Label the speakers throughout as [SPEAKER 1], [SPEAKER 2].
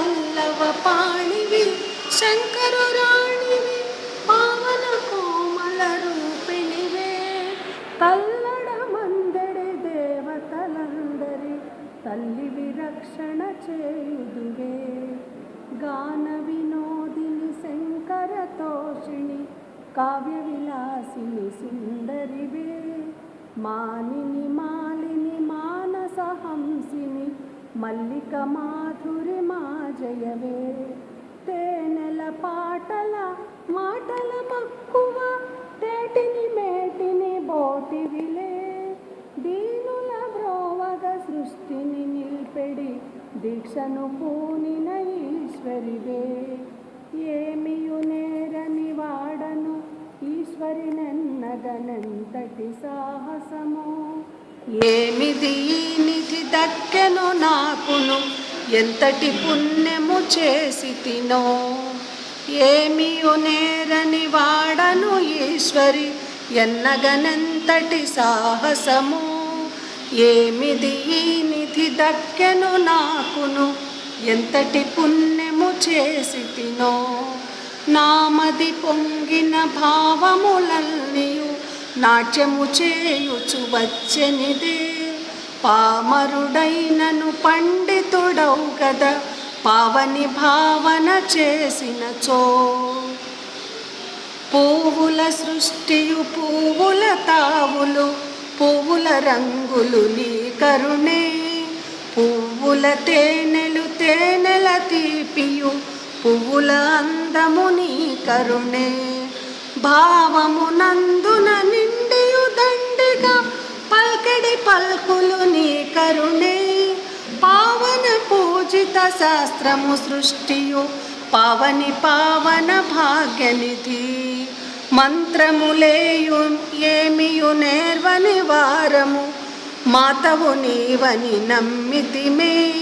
[SPEAKER 1] పల్లవ పాణివి శంకరు రాణివి పావన కోమల రూపిణివే. తల్లడ మందడి దేవతలందరి తల్లి విరక్షణ చేయుదువే. గాన వినోదిని శంకర తోషిణి కావ్య విలాసిని సుందరివే. మానిని మా మల్లిక మాధురి మా జయవే తేనెల పాటల మాటల మక్కువ తేటిని మేటిని బోటివిలే దీనుల బ్రోవగ సృష్టిని నిల్పెడి దీక్షను పూనిన ఈశ్వరివే ఏమియు నేరని వాడను ఈశ్వరినన్నదనంతటి సాహసము. ఏమిది నాకును ఎంతటి పుణ్యము చేసి తినో? ఏమియు నేరని వాడను ఈశ్వరి ఎన్నగనెంతటి సాహసము? ఏమిది ఈ నిధి దక్కెను నాకును ఎంతటి పుణ్యము చేసి తినో? నామది పొంగిన భావములన్నీయు నాట్యము చేయుచు వచ్చెనిదే. పామరుడైనను పండితుడవు కదా పావని భావన చేసినచో. పువ్వుల సృష్టియు పువ్వుల తావులు పువ్వుల రంగులు నీ కరుణే. పువ్వుల తేనెలు తేనెల తీపియు పువ్వుల అందము నీ కరుణే. భావము నందున నిండియు దండిగా పల్కడి పల్కులు నీ కరుణే. పావన పూజిత శాస్త్రము సృష్టియు. పావని పావన భాగ్యనిధి. మంత్రములేయు ఏమియు నేర్వని వారము. మాతవు నీవని నమ్మితిమే.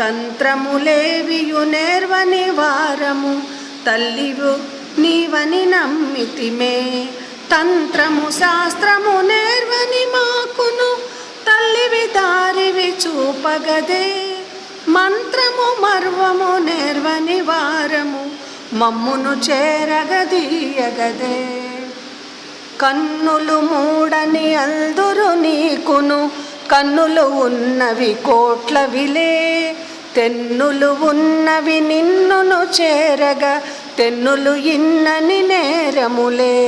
[SPEAKER 1] తంత్రములేవియు నేర్వని వారము. తల్లివు నీవని నమ్మితిమే. తంత్రము శాస్త్రము నేర్వని మాకును. తల్లివి దారివి చూపగదే. మంత్రము మర్వము నేర్వని వారము మమ్మును చేరగదీయగదే. కన్నులు మూడని అందురు నీకును కన్నులు ఉన్నవి కోట్ల విలే తెన్నులు ఉన్నవి నిన్నును చేరగ తెన్నులు ఇన్నని నేరములే.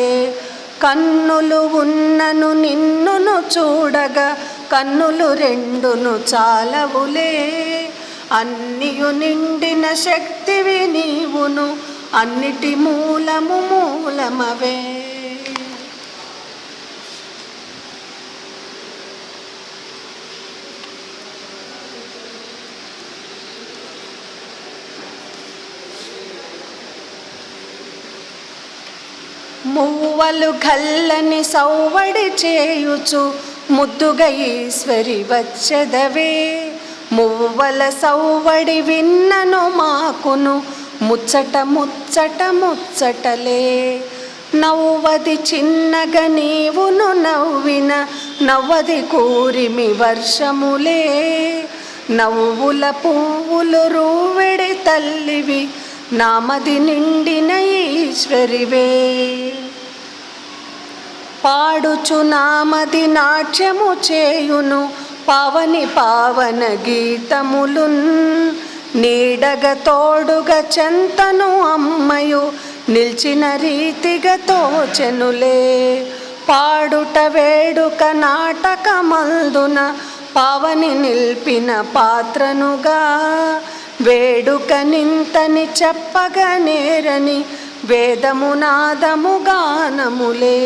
[SPEAKER 1] కన్నులు ఉన్నను నిన్నును చూడగా కన్నులు రెండును చాలవులే. అన్నియు నిండిన శక్తివి నీవును అన్నిటి మూలము మూలమవే. మూవలు గల్లని సౌవడి చేయుచు ముద్దుగా ఈశ్వరి వచ్చెదవే. మువ్వల సౌవడి విన్నను మాకును. ముచ్చట ముచ్చట ముచ్చటలే. నవ్వది చిన్నగా నీవును నవ్విన. నవ్వది కూరిమి వర్షములే. నవ్వుల పువ్వులు రూవెడి తల్లివి. నామది నిండిన ఈశ్వరివే. పాడుచు నామది నాట్యము చేయును. పావని పావన గీతములున్ నీడగ తోడుగ చెంతను అమ్మయు. నిల్చిన రీతిగా తోచెనులే. పాడుట వేడుక నాటకమందున పావని నిల్పిన పాత్రనుగా. వేడుక నింతని చెప్పగా నేరని వేదమునాదము గానములే.